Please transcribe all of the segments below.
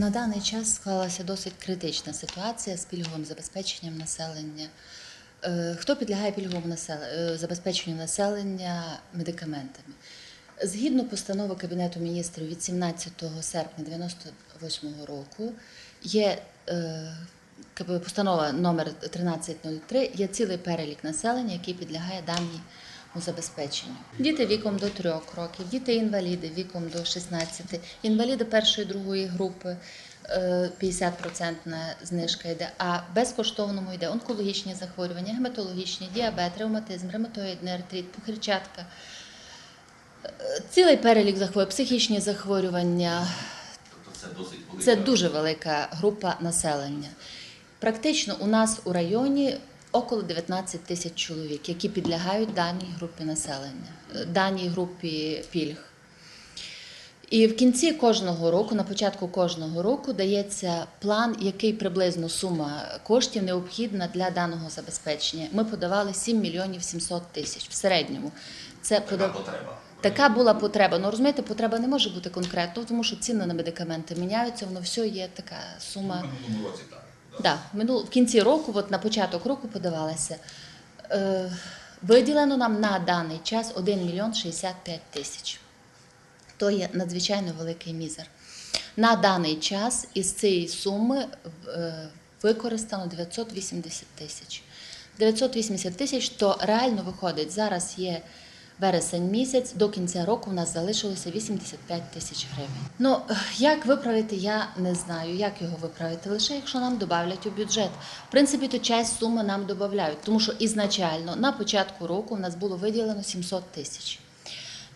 На даний час склалася досить критична ситуація з пільговим забезпеченням населення. Е, Хто підлягає пільговому е, забезпеченню населення медикаментами? Згідно постанови Кабінету міністрів від 17 серпня 1998 року є е, постанова номер 1303, є цілий перелік населення, який підлягає даній у забезпеченню. Діти віком до 3 років, діти інваліди віком до 16, інваліди першої другої групи. е, 50% знижка йде, а безкоштовному йде онкологічні захворювання, гематологічні, діабет, ревматизм, ревматоїдний артрит, пухирчатка, Е, цілий перелік захворювань, психічні захворювання, Тобто це досить велика. це дуже велика група населення. Практично у нас у районі около 19 тисяч чоловік, які підлягають даній групі населення, е, даній групі пільг. І в кінці кожного року, на початку кожного року, дається план, який приблизно сума коштів необхідна для даного забезпечення. Ми подавали 7 мільйонів 700 тисяч в середньому. Це Така подав... потреба. Така була потреба. Ну розумієте, потреба не може бути конкретно, тому що ціни на медикаменти міняються, воно все є така сума. Минулому році так. Да. В в кінці року, от на початок року подавалася. Е, виділено нам на даний час 1 мільйон 65 тисяч. То є надзвичайно великий мізер. На даний час із цієї суми е, використано 980 тисяч. 980 тисяч, то реально виходить, зараз є вересень місяць, до кінця року у нас залишилося 85 тисяч гривень. Ну, як виправити, я не знаю, як його виправити, лише якщо нам додавлять у бюджет. В принципі, то часть суми нам додають, тому що ізначально на початку року у нас було виділено 700 тисяч.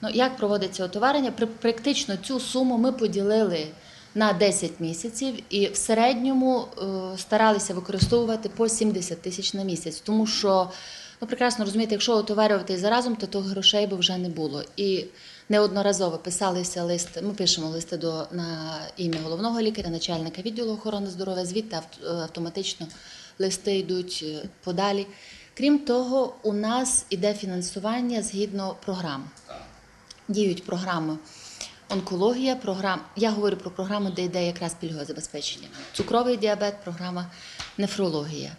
Ну, як проводиться отоварення? Практично цю суму ми поділили на 10 місяців і в середньому е, старалися використовувати по 70 тисяч на місяць, тому що ну прекрасно розумієте, якщо отоварювати заразом, то того грошей би вже не було. І неодноразово писалися листи. Ми пишемо листи до на ім'я головного лікаря, начальника відділу охорони здоров'я, звідти е, автоматично листи йдуть е, подалі. Крім того, у нас іде фінансування згідно програм діють програми онкологія, програм. Я говорю про програму, де йде якраз пільгове забезпечення. Цукровий діабет, програма нефрологія.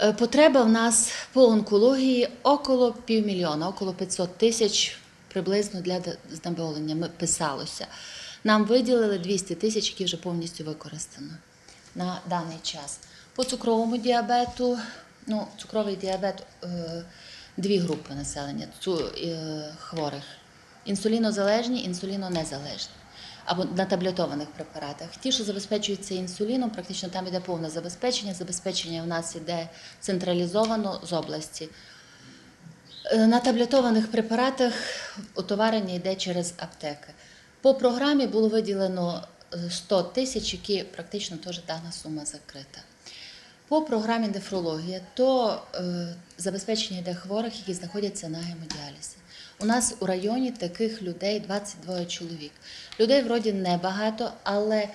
Е, Потреба в нас по онкології около півмільйона, около 500 тисяч приблизно для знеболення ми писалося. Нам виділили 200 тисяч, які вже повністю використано на даний час. По цукровому діабету, ну, цукровий діабет е, дві групи населення е, хворих: інсулінозалежні, інсулінонезалежні. Або на таблетованих препаратах. Ті, що забезпечуються інсуліном, практично там іде повне забезпечення. Забезпечення в нас іде централізовано з області. Е, На таблетованих препаратах отоварення йде через аптеки. По програмі було виділено е, 100 тисяч, які практично теж дана сума закрита. По програмі нефрологія то е, забезпечення йде хворих, які знаходяться на гемодіалізі. У нас у районі таких людей 22 чоловік. Людей вроді небагато, але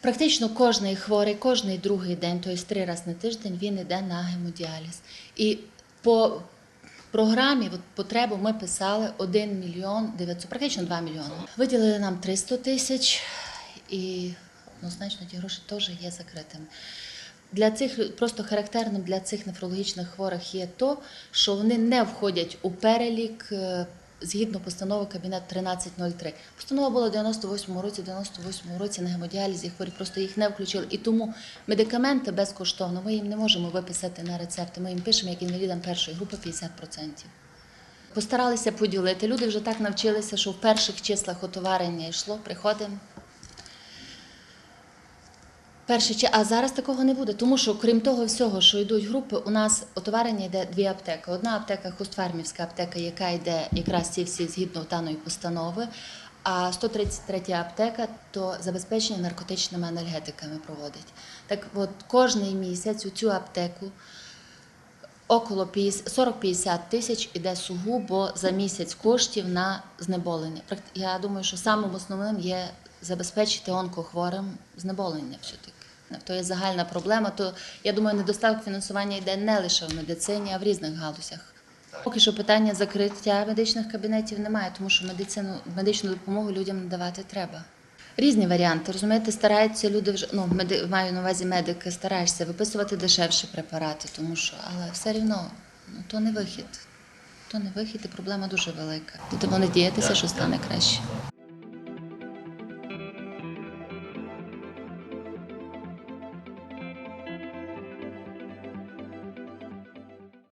практично кожний хворий, кожний другий день, тобто три рази на тиждень, він йде на гемодіаліз. І по програмі от, потребу ми писали 1 мільйон 900, практично 2 мільйони. Виділили нам 300 тисяч, і однозначно ті гроші теж є закритими. Для цих просто характерним для цих нефрологічних хворих є то, що вони не входять у перелік е, згідно постанови Кабінет 1303. Постанова була в 98-му році, в 98 році на гемодіалізі хворі просто їх не включили. І тому медикаменти безкоштовно ми їм не можемо виписати на рецепти. Ми їм пишемо як інвалідам першої групи 50%. Постаралися поділити. Люди вже так навчилися, що в перших числах отоварення йшло, приходимо. Перше, а зараз такого не буде, тому що крім того всього, що йдуть групи, у нас отоварення йде дві аптеки. Одна аптека Хустфармівська аптека, яка йде якраз ці всі згідно даної постанови. А 133 аптека то забезпечення наркотичними анальгетиками проводить. Так от кожний місяць у цю аптеку около 50 40-50 тисяч іде сугубо за місяць коштів на знеболення. Я думаю, що самим основним є забезпечити онкохворим знеболення все-таки. То є загальна проблема. То я думаю, недостаток фінансування йде не лише в медицині, а в різних галузях. Поки що питання закриття медичних кабінетів немає, тому що медицину, медичну допомогу людям надавати треба. Різні варіанти. Розумієте, стараються люди вже ну меди, маю на увазі медики, стараєшся виписувати дешевші препарати, тому що, але все рівно ну то не вихід. То не вихід, і проблема дуже велика. Будемо надіятися, що стане краще.